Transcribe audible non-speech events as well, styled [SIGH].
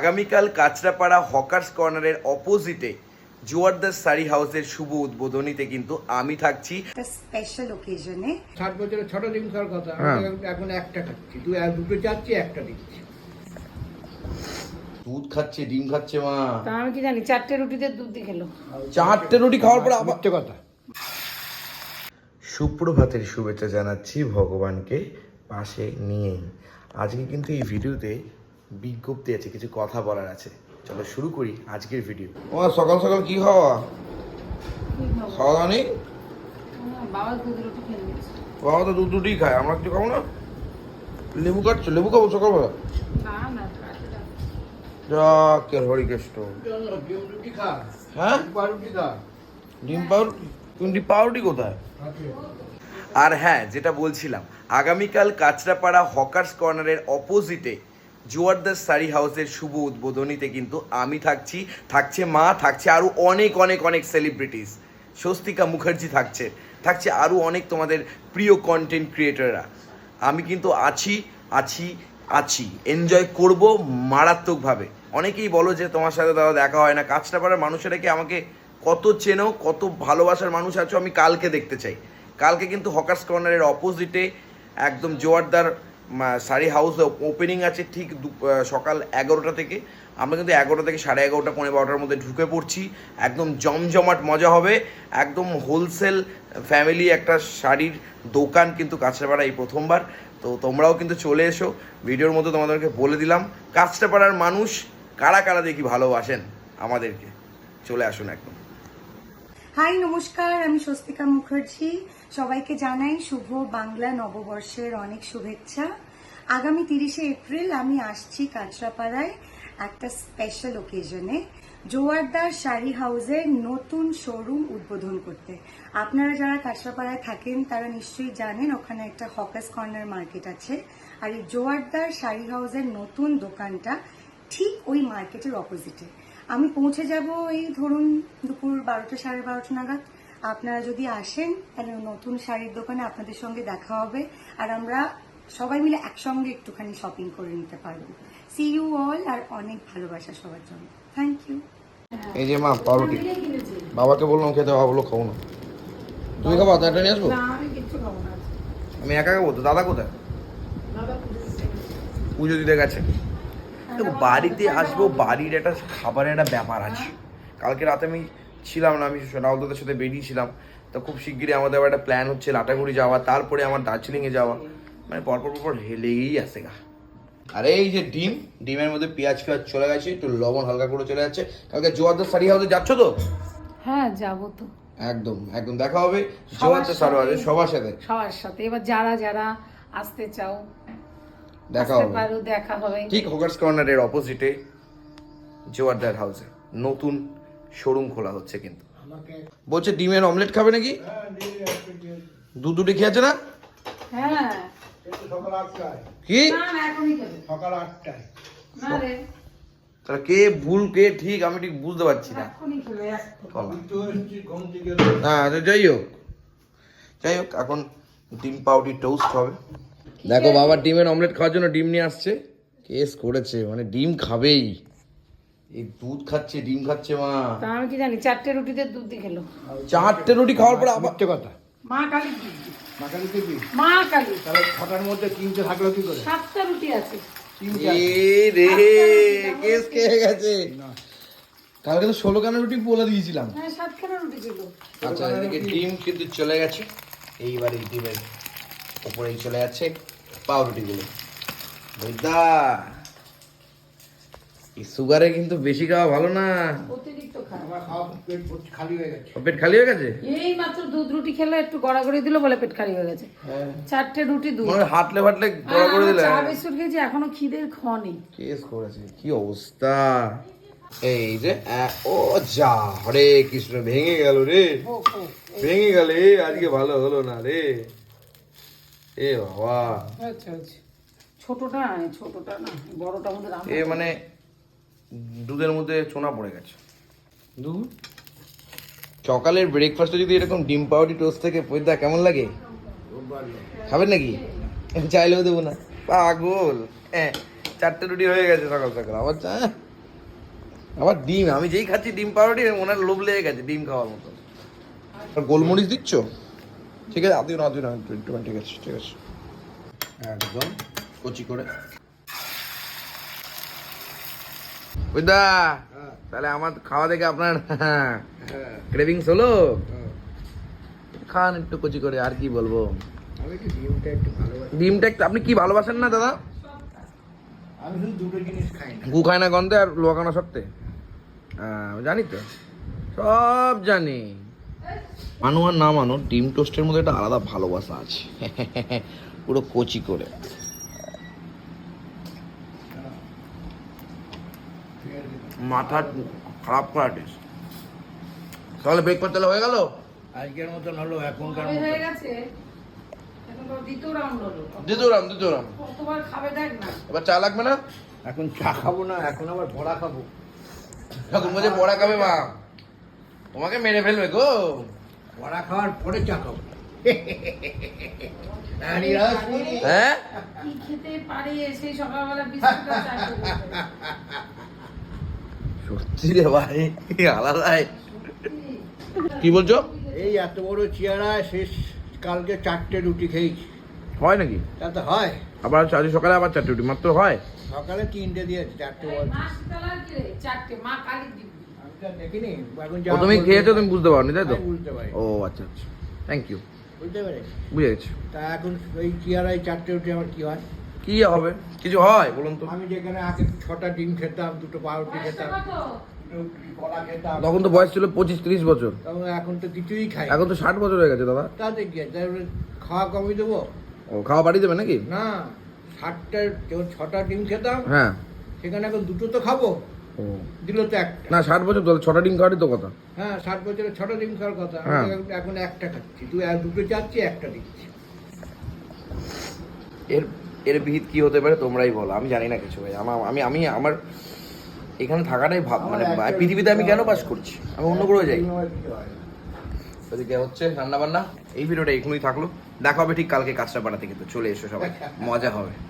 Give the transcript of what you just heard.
আগামীকাল কাঁচরাপাড়া হকার্স কর্নারের অপোজিটে জোয়ারদাস শাড়ি হাউসের শুভ উদ্বোধনীতে কিন্তু আমি থাকছি। স্পেশাল ওকেজনে ষাট বছরের ছোট ডিম খাওয়ার কথা। হ্যাঁ। এখন একটা খাচ্ছি। দু আর দুটো চাচ্ছি একটা দিচ্ছি। দুধ খাচ্ছে ডিম খাচ্ছে মা। তা আমি কি জানি চারটে রুটিতে দুধ দিয়ে খেলো? চারটে রুটি খাওয়ার পরে আবার কথা। সুপ্রভাতের শুভেচ্ছা জানাচ্ছি ভগবানকে পাশে নিয়েই। আজকে কিন্তু এই ভিডিওতে বিজ্ঞপ্তি আছে কিছু কথা বলার আছে। চলো শুরু করি আজকের ভিডিও ও সকাল সকাল কি খাওয়া? খাওয়া দাওয়া নেই? বাবা তো দুধ দুধই খায় আমরা কিছু খাব না? লেবু কাটছো? লেবু খাব সকালবেলা? না না কাটে কে হরিকেষ্ট ডিম রুটি খা হ্যাঁ? ডিম পাউরুটি? কিন্তু পাউরুটি কোথায়? আর হ্যাঁ যেটা বলছিলাম আগামীকাল কাঁচরাপাড়া হকার্স কর্নারের অপোজিটে জোয়ারদাস শাড়ি হাউসের শুভ উদ্বোধনীতে কিন্তু আমি থাকছি, থাকছে মা, থাকছে আরও অনেক অনেক অনেক সেলিব্রিটিস স্বস্তিকা মুখার্জি থাকছে থাকছে আরও অনেক তোমাদের প্রিয় কন্টেন্ট ক্রিয়েটররা আমি কিন্তু আছি আছি আছি। এনজয় করব মারাত্মকভাবে। অনেকেই বলো যে তোমার সাথে দাদা দেখা হয় না। কাঁচরাপাড়ার মানুষেরা কি আমাকে কত চেনো, কত ভালোবাসার মানুষ আছো আমি কালকে দেখতে চাই। কালকে কিন্তু হকার্স কর্নারের অপোজিটে একদম জোয়ারদার শাড়ি হাউস ওপেনিং আছে ঠিক সকাল এগারোটা থেকে। আমরা কিন্তু এগারোটা থেকে সাড়ে এগারোটা পনেরো বারোটার মধ্যে ঢুকে পড়ছি। একদম জমজমাট মজা হবে। একদম হোলসেল ফ্যামিলি একটা শাড়ির দোকান কিন্তু কাছড়াপাড়া এই প্রথমবার। তো তোমরাও কিন্তু চলে এসো। ভিডিওর মধ্যে তোমাদেরকে বলে দিলাম কাছড়াপাড়ার মানুষ কারা কারা দেখি ভালোবাসেন আমাদেরকে? চলে আসুন একদম। হাই নমস্কার, আমি স্বস্তিকা মুখার্জি। সবাইকে জানাই শুভ বাংলা নববর্ষের অনেক শুভেচ্ছা। আগামী তিরিশে এপ্রিল আমি আসছি কাঁচরাপাড়ায় একটা স্পেশাল ওকেজনে জোয়ারদার শাড়ি হাউসের নতুন শোরুম উদ্বোধন করতে। আপনারা যারা কাঁচরাপাড়ায় থাকেন, তারা নিশ্চয়ই জানেন ওখানে একটা হকার্স কর্নার মার্কেট আছে। আর এই জোয়ারদার শাড়ি হাউসের নতুন দোকানটা ঠিক ওই মার্কেটের অপোজিটে আমি পৌঁছে যাব এই ধরুন দুপুর বারোটা সাড়ে বারোটা নাগাদ। আপনারা যদি আসেন তাহলে নতুন শাড়ির দোকানে আপনাদের সঙ্গে দেখা হবে আর আমরা সবাই মিলে একসঙ্গে একটুখানি শপিং করে নিতে পারব। সি ইউ অল আর অনেক ভালোবাসা সবার জন্য। থ্যাংক ইউ এই যে মা পাউরুটি। বাবাকে বললাম খেতে বাবা বলল খাব না। তুমি খাব একটা নিয়ে আসব? না আমি কিচ্ছু খাব না। আমি একা খাব তো? দাদা কোথায়? পুজো দিতে গেছে। দেখো বাড়িতে আসব বাড়ির একটা খাবারের একটা ব্যাপার আছে। কালকে রাতে আমি ছিলাম না আমি রাহুলদাদের সাথে বেরিয়েছিলাম। তো খুব শিগগিরই আমাদের আবার একটা প্ল্যান হচ্ছে লাটাগুড়ি যাওয়া তারপরে আমার দার্জিলিংয়ে যাওয়া। মানে পরপর পরপর হেলেই আসে গা। আর এই যে ডিম ডিমের মধ্যে পেঁয়াজ ফেয়াজ চলে গেছে একটু লবণ হালকা করে চলে যাচ্ছে। কালকে জোয়ারদার শাড়ি হাউসে যাচ্ছ তো? হ্যাঁ যাব তো। একদম একদম দেখা হবে। জোয়ারদার শাড়ি হাউসে সবার সাথে। সবার সাথে। এবার যারা যারা আসতে চাও দেখা হবে। পারো দেখা হবে ঠিক হোকার্স কর্নারের অপোজিটে জোয়ারদার হাউসে নতুন শোরুম খোলা হচ্ছে কিন্তু। বলছে ডিমের অমলেট খাবে নাকি? হ্যাঁ দুধ দুটি খেয়েছে না? হ্যাঁ। একটু সকাল আটটায়। কি? সকাল আটটায়। তাহলে কে ভুল কে ঠিক আমি ঠিক বুঝতে পারছি না। হ্যাঁ যাই হোক। যাই হোক এখন ডিম পাউডি টোস্ট হবে। দেখো বাবা ডিমের অমলেট খাওয়ার জন্য ডিম নিয়ে আসছে। কেস করেছে মানে ডিম খাবেই। এই দুধ খাচ্ছে ডিম খাচ্ছে মা। তা আমি কি জানি চারটে রুটিতে দুধ দিয়ে খেলো। চারটে রুটি খাওয়ার পরে আবার কথা। মা কালী মা কালী তাহলে ছটার মধ্যে তিনটে থাকল কি করে? সাতটা রুটি আছে। রে কেস খেয়ে গেছে। কালকে তো ষোলো কানা রুটি বলে দিয়েছিলাম। হ্যাঁ সাতখানা রুটি ছিল। আচ্ছা এদিকে ডিম কিন্তু চলে গেছে। এইবার এই ডিমের উপরেই চলে যাচ্ছে। পাউরুটিগুলো বুঝদা এই সুগারে কিন্তু বেশি খাওয়া ভালো না। অতিরিক্ত খাওয়া পেট খালি হয়ে গেছে। পেট খালি হয়ে গেছে? এই মাত্র দুধ রুটি খেলে একটু গড়াগড়ি দিল বলে পেট খালি হয়ে গেছে। চারটে রুটি দুধ। মনে হয় হাঁটলে ফাটলে হ্যাঁ, করে দিলে? চা বিস্কুট খেয়েছি এখনও খিদের খ নেই। কেস করেছে কি অবস্থা? এই যে ও যা হরে কৃষ্ণ ভেঙে গেল রে। ভেঙে গেল আজকে ভালো হলো না রে। এ বাবা। হয়েছে, হয়েছে। ছোটটা নয় ছোটটা না বড়টা মধ্যে এ মানে দুধের মধ্যে চোনা পড়ে গেছে। দুধ? সকালের ব্রেকফাস্টে যদি এরকম ডিম পাউডি টোস্ট থেকে পয়দা কেমন লাগে? খাবেন নাকি? চাইলেও দেবো না। পাগল। হ্যাঁ চারটে রুটি হয়ে গেছে সকাল সকাল। আবার চা? আবার ডিম? আমি যেই খাচ্ছি ডিম পাউরুটি ওনার লোভ লেগে গেছে ডিম খাওয়ার মতো। আর গোলমরিচ দিচ্ছ? ঠিক আছে আদিও না আদিও না একটু ঠিক আছে ঠিক আছে। একদম। কচি করে। ওই হ্যাঁ। তাহলে আমার খাওয়া দেখে আপনার হ্যাঁ। ক্রেভিংস হলো? হ্যাঁ। খান একটু কচি করে আর কি বলব? ডিমটা একটু আপনি কি ভালোবাসেন না দাদা? আমি শুধু দুটো জিনিস খাই না। গু খায় না গন্ধে আর লোকানো সত্ত্বে? হ্যাঁ, জানি তো। সব জানি। মানো আর না মানো ডিম টোস্টের মধ্যে একটা আলাদা ভালোবাসা আছে। [LAUGHS] পুরো কচি করে। মাথা খারাপ করা টেস্ট তাহলে ব্রেকফাস্ট তাহলে হয়ে গেল? আজকের মতন হলো এখনকার হয়ে গেছে। এখন তো দ্বিতীয় রাউন্ড হলো। দ্বিতীয় রাম দ্বিতীয় রাম কতবার খাবে দেখ না। এবার চা লাগবে না? এখন চা খাব না এখন আবার বড়া খাব। ঠাকুর মাঝে পড়া খাবে মা। তোমাকে মেরে ফেলবে গো। বড়া খাওয়ার পরে চা খাব হ্যাঁ? কি খেতে পারে সেই সকালবেলা বিস্কুট চা সত্যি রে ভাই আলাদাই। কি বলছো? এই এত বড় চেয়ারা শেষ কালকে চারটে রুটি খেয়েছি। হয় নাকি? তা তো হয়। আবার আজ সকালে আবার চারটে রুটি মাত্র হয়? সকালে তিনটে দিয়েছে চারটে? চারটে মা আর দেখিনি এখন ও যা তুমি খেয়েছো তুমি বুঝতে পারোনি তাই তো? বুঝতে পারি। ও আচ্ছা আচ্ছা। থ্যাংক ইউ বুঝতে পারি বুঝে গেছি। তা এখন ওই চেয়ারায় চারটে রুটি আমার কি হয়? কি হবে? কিছু হয় বলুন তো। আমি যেখানে আগে ছটা ডিম খেতাম দুটো পাউরুটি খেতাম তখন তো বয়স ছিল পঁচিশ ত্রিশ বছর। তখন এখন তো কিছুই খাই এখন তো ষাট বছর হয়ে গেছে দাদা। তাতে কি আছে? খাওয়া কমিয়ে দেবো? ও খাওয়া বাড়ি দেবে নাকি? না ষাটটা ছটা ডিম খেতাম হ্যাঁ। সেখানে এখন দুটো তো খাব। দিল তো একটা। না ষাট বছর ছটা ডিম খাওয়ারই তো কথা। হ্যাঁ ষাট বছরে ছটা ডিম খাওয়ার কথা। আমি হ্যাঁ। এখন- একটা খাচ্ছি। তুই দুটো চাচ্ছি একটা দিচ্ছি। এর এর বিহিত কি হতে পারে তোমরাই বলো। আমি জানি না কিছু ভাই। আমার আমি আমি আমার এখানে থাকাটাই ভাব মানে পৃথিবীতে আমি কেন পাস করছি? আমি অন্য গ্রহে যাই। ওদিকে হচ্ছে রান্না বান্না এই ভিডিওটা এখনই থাকল। দেখা হবে ঠিক কালকে কাজটা পাড়া থেকে। তো চলে এসো সবাই। [LAUGHS] মজা হবে।